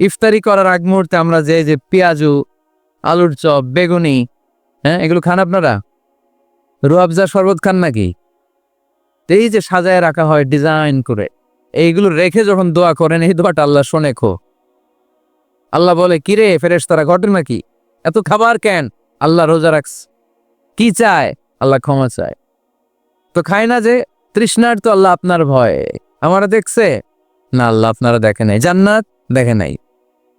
ইফতারি করার আগ মুহূর্তে আমরা যে যে পেঁয়াজু, আলুর চপ, বেগুনি হ্যাঁ এগুলো খান আপনারা? রুয়াবজা শরবত খান নাকি? এই যে সাজায় রাখা হয় ডিজাইন করে, এইগুলো রেখে যখন দোয়া করেন, এই দোয়াটা আল্লাহ শোনে খো। আল্লাহ বলে কিরে ফেরেস তারা ঘটে নাকি? এত খাবার কেন? আল্লাহ রোজা রাখস। কি চায়? আল্লাহ ক্ষমা চায়। তো খায় না যে, তৃষ্ণার তো আল্লাহ আপনার ভয়। আমারা দেখছে? না, আল্লাহ আপনারা দেখে নাই। জান্নাত দেখে নাই।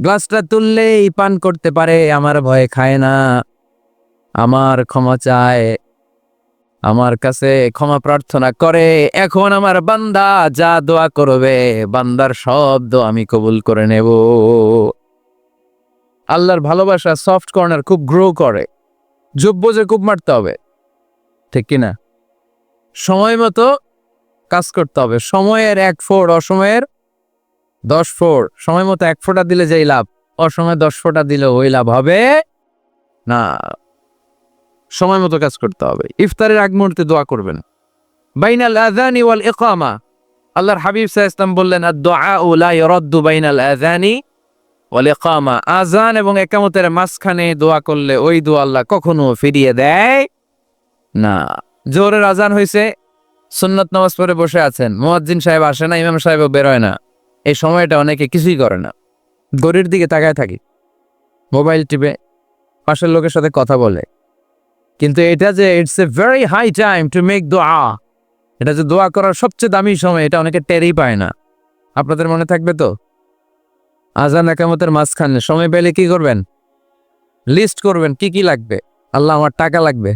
গ্লাসটা তুললেই পান করতে পারে, আমার ভয়ে খায় না। আমার ক্ষমা চায়, আমার কাছে ক্ষমা প্রার্থনা করে। এখন আমার বান্দা যা দোয়া করবে, বান্দার সব দোয়া আমি কবুল করে নেব। আল্লাহর ভালোবাসা সফট কর্নার খুব গ্রো করে। যোগ্য যে খুব মারতে হবে, ঠিক কিনা? সময় মতো কাজ করতে হবে। সময়ের এক ফোর অসময়ের দশ ফোর। সময় মতো এক ফোঁটা দিলে যেই লাভ, অসময়ে দশ ফোঁটা দিলে ওই লাভ হবে না। সময় মতো কাজ করতে হবে। ইফতারের আগ মুহূর্তে দোয়া করবেন। বাইনাল আযানি ওয়াল ইকামা। আল্লাহর হাবিব সাল্লাল্লাহু ইসলাম বললেন ইরাদ্দু বাইনাল আজানি ওয়াল ইকামা। আজান এবং একামতের মাঝখানে দোয়া করলে ওই দোয়া আল্লাহ কখনো ফিরিয়ে দেয় না। জোরের আজান হয়েছে সুন্নত নামাজ পড়ে বসে আছেন। মুয়াজ্জিন সাহেব আসে না, ইমাম সাহেবও বেরোয় না। এই সময়টা অনেকে কিছুই করে না। গড়ির দিকে তাকায় থাকি। মোবাইল টিপে পাশের লোকের সাথে কথা বলে। কিন্তু এটা যে it's a very high time to make দোয়া এটা যে দোয়া করার সবচেয়ে দামি সময়, এটা অনেকে টেরই পায় না। আপনাদের মনে থাকবে তো? আজান একামতের মাঝখানে সময় পেলে কি করবেন? লিস্ট করবেন কি কি লাগবে। আল্লাহ আমার টাকা লাগবে।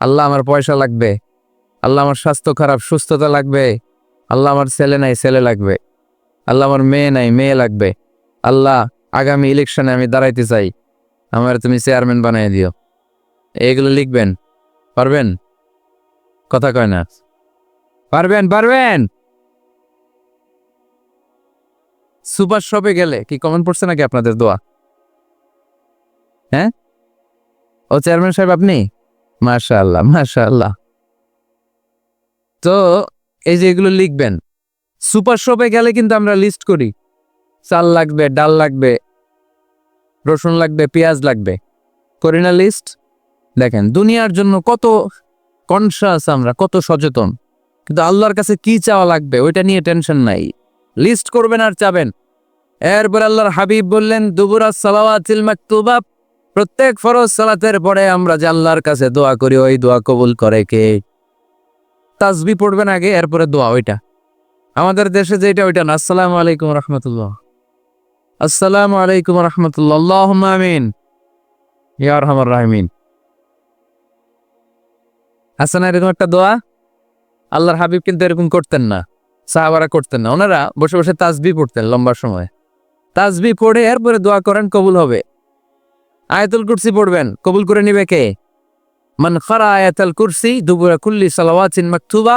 আল্লাহ আমার পয়সা লাগবে। আল্লাহ আমার স্বাস্থ্য খারাপ, সুস্থতা লাগবে। আল্লাহ আমার ছেলে নাই, ছেলে লাগবে। আল্লাহ আমার মেয়ে নাই, মেয়ে লাগবে। আল্লাহ, আগামী ইলেকশনে আমি দাঁড়াইতে চাই। আমার তুমি চেয়ারম্যান বানিয়ে দিও। এগুলো লিখবেন। পারবেন? কথা কয় না। পারবেন পারবেন? সুপার শপে গেলে কি কমেন্ট পড়ছে নাকি আপনাদের দোয়া? হ্যাঁ? ও চেয়ারম্যান সাহেব আপনি? মাশা আল্লাহ আল্লাহ তো, এই যে এগুলো লিখবেন। সুপার শপে গেলে কিন্তু আমরা লিস্ট করি। চাল লাগবে, ডাল লাগবে, রসুন লাগবে, পেঁয়াজ লাগবে। করি না লিস্ট দেখেন, দুনিয়ার জন্য কত কনসাস আমরা, কত সচেতন। কিন্তু আল্লাহর কাছে কি চাওয়া লাগবে, ওইটা নিয়ে টেনশন নাই। লিস্ট করবেন আর চাবেন। এরপর আল্লাহর হাবিব বললেন, দুবুরা সালাওয়াতিল প্রত্যেক ফরজ সালাতের পরে আমরা যে আল্লাহর কাছে দোয়া করি, ওই দোয়া কবুল করে কে? তাসবি পড়বেন আগে, এরপরে দোয়া, ওইটা। আমাদের দেশে যেটা ওইটা না। আসসালামু আলাইকুম রহমতুল্লাহ। আসসালামু আলাইকুম রহমতুল্লাহ। আমিন। ইয়া রহমান রাহমিন। আছে না এরকম একটা দোয়া? আল্লাহর হাবিব কিন্তু এরকম করতেন না। সাহাবারা করতেন না। ওনারা বসে বসে তাজবি পড়তেন লম্বা সময়। তাজবি পড়ে এরপরে দোয়া করেন, কবুল হবে। আয়াতুল কুরসি পড়বেন, কবুল করে নিবে কে? মান খারা আয়াতুল কুরসি দুবুরা কুল্লি সালাওয়াতিন মাকতুবা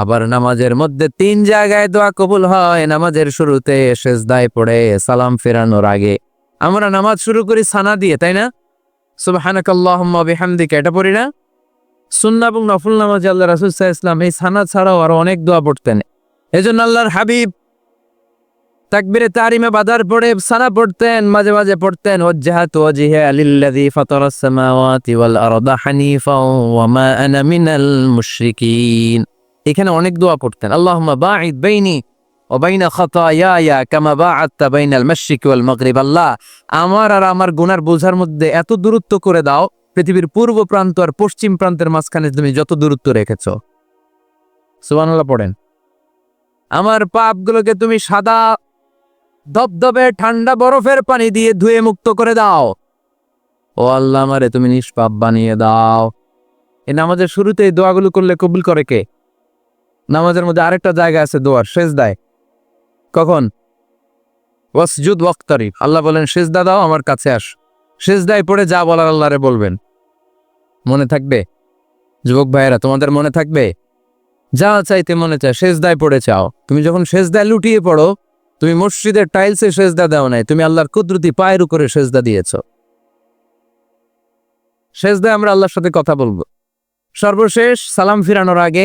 আবার নামাজের মধ্যে তিন জায়গায় দোয়া কবুল হয়। নামাজের শুরুতে সেজদায় পড়ে সালাম ফেরানোর আগে। আমরা নামাজ শুরু করি সানা দিয়ে, তাই না? সুবহানাকাল্লাহুম্মা বিহামদিকা, এটা পড়ি না? সুন্নাহ এবং নফল নামাজ আল্লাহ রাসূল সাল্লাল্লাহু আলাইহি এই সানা ছাড়াও আরও অনেক দোয়া পড়তেন। এজন্য আল্লাহর হাবিব তাকবিরে তারিমে বাদার পড়ে সানা পড়তেন, মাঝে মাঝে পড়তেন, ওয়াজ্জাহাত ওয়াল আরদা হানিফা ওয়া মিনাল মুশরিকিন। এখানে অনেক দোয়া পড়তেন। আল্লাহ বাঈদ বেইনি অবাইনা খতায়া কামা বা আত্মা বাইনাল মশিক ওয়াল মগরিব। আল্লাহ, আমার আর আমার গুনার বোঝার মধ্যে এত দূরত্ব করে দাও, পৃথিবীর পূর্ব প্রান্ত আর পশ্চিম প্রান্তের মাঝখানে তুমি যত দূরত্ব রেখেছ। সুবানাল্লাহ পড়েন। আমার পাপগুলোকে তুমি সাদা ধবধবে ঠান্ডা বরফের পানি দিয়ে ধুয়ে মুক্ত করে দাও। ও আল্লাহ, আমারে তুমি নিষ্পাপ বানিয়ে দাও। এ আমাদের শুরুতে এই দোয়াগুলো করলে কবুল করে কে? নামাজের মধ্যে আরেকটা জায়গা আছে দোয়ার শেষ দায় কখন? ওয়াসজুদ ওয়াক্তারিফ আল্লাহ বলেন শেষ দাও, আমার কাছে আস। শেষ দায় পড়ে যা বলার আল্লাহরে বলবেন। মনে থাকবে? যুবক ভাইয়েরা, তোমাদের মনে থাকবে? যা চাইতে মনে চায় শেষ দায় পড়ে চাও। তুমি যখন শেষ দায় লুটিয়ে পড়ো, তুমি মসজিদের টাইলসে সেজদা দাও নাই, তুমি আল্লাহর কুদরতি পায়ের উপরে সেজদা দিয়েছ। সেজদায় আমরা আল্লাহর সাথে কথা বলব। সর্বশেষ সালাম ফিরানোর আগে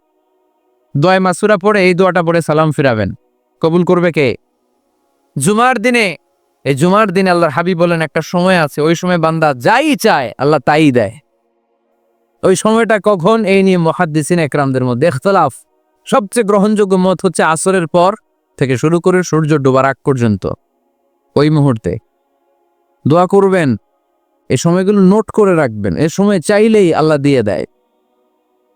দোয়া মাসুরা পড়ে এই দোয়াটা পড়ে সালাম ফিরাবেন। কবুল করবে কে? জুমার দিনে, এই জুমার দিনে আল্লাহর হাবিব বলেন, একটা সময় আছে, ওই সময় বান্দা যাই চায়, আল্লাহ তাই দেয়। ওই সময়টা কখন? এই নিয়ে মহাদ্দিসিন একরামদের মধ্যে ইখতলাফ। সবচেয়ে গ্রহণযোগ্য মত হচ্ছে আসরের পর থেকে শুরু করে সূর্য ডোবার আগ পর্যন্ত, ওই মুহূর্তে। দোয়া করবেন, এই সময়গুলো নোট করে রাখবেন এ সময় চাইলেই আল্লাহ দিয়ে দেয়।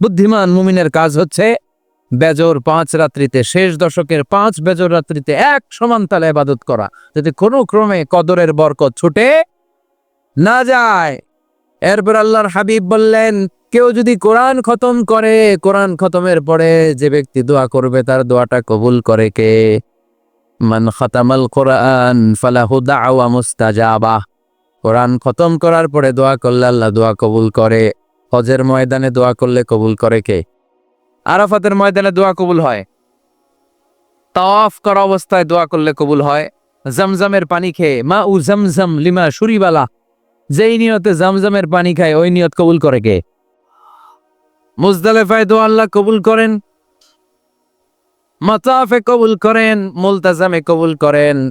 বুদ্ধিমান মুমিনের কাজ হচ্ছে বেজর পাঁচ রাত্রিতে, শেষ দশকের পাঁচ বেজর রাত্রিতে এক সমান তালে ইবাদত করা। যদি কোনো ক্রমে কদরের বরকত ছুটে না যায়, এরপর আল্লাহর হাবিব বললেন, কেউ যদি কোরআন খতম করে, কোরআন খতমের পরে যে ব্যক্তি দোয়া করবে, তার দোয়াটা কবুল করে কে? মান খতামাল কোরআন ফালাহু দাওয়া মুস্তাজাবা। কোরআন খতম করার পরে দোয়া করলে আল্লাহ দোয়া কবুল করে। হজের ময়দানে দোয়া করলে কবুল করে কে? আরাফাতের ময়দানে দোয়া কবুল হয়। তাওয়াফ করা অবস্থায় দোয়া করলে কবুল হয়। জমজমের পানি খেয়ে মা উ জমজম লিমা সুরিবালা যেই নিয়তে জমজমের পানি খায়, ওই নিয়ত কবুল করে কে? মুজদালেফায় দোয়া আল্লাহ কবুল করেন। মাতাফে কবুল করেন, মুলতাজামে কবুল করেন।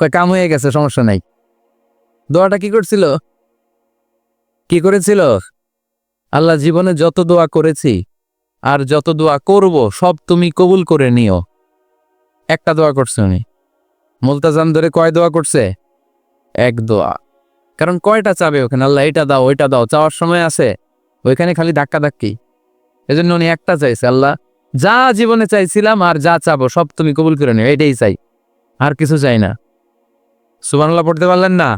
কয়, কাম হয়ে গেছে, সমস্যা নাই। দোয়াটা কি করছিল? কি করেছিল? আল্লাহ জীবনে যত দোয়া করেছি, আর যত দোয়া করব, সব তুমি কবুল করে নিও। একটা দোয়া করছে উনি। মুলতাজাম ধরে কয় দোয়া করছে? এক দোয়া। কারণ কয়টা চাবে ওখানে? আল্লাহ, এটা দাও, ওইটা দাও, চাওয়ার সময় আছে। ওইখানে খালি ধাক্কা ধাক্কি এজন্য উনি একটা চাইছে, আল্লাহ, যা জীবনে চাইছিলাম আর যা চাবো, সব তুমি কবুল করে নিও, এটাই চাই। আর কিছু চাই না। সুবহানাল্লাহ পড়তে পারলেন না?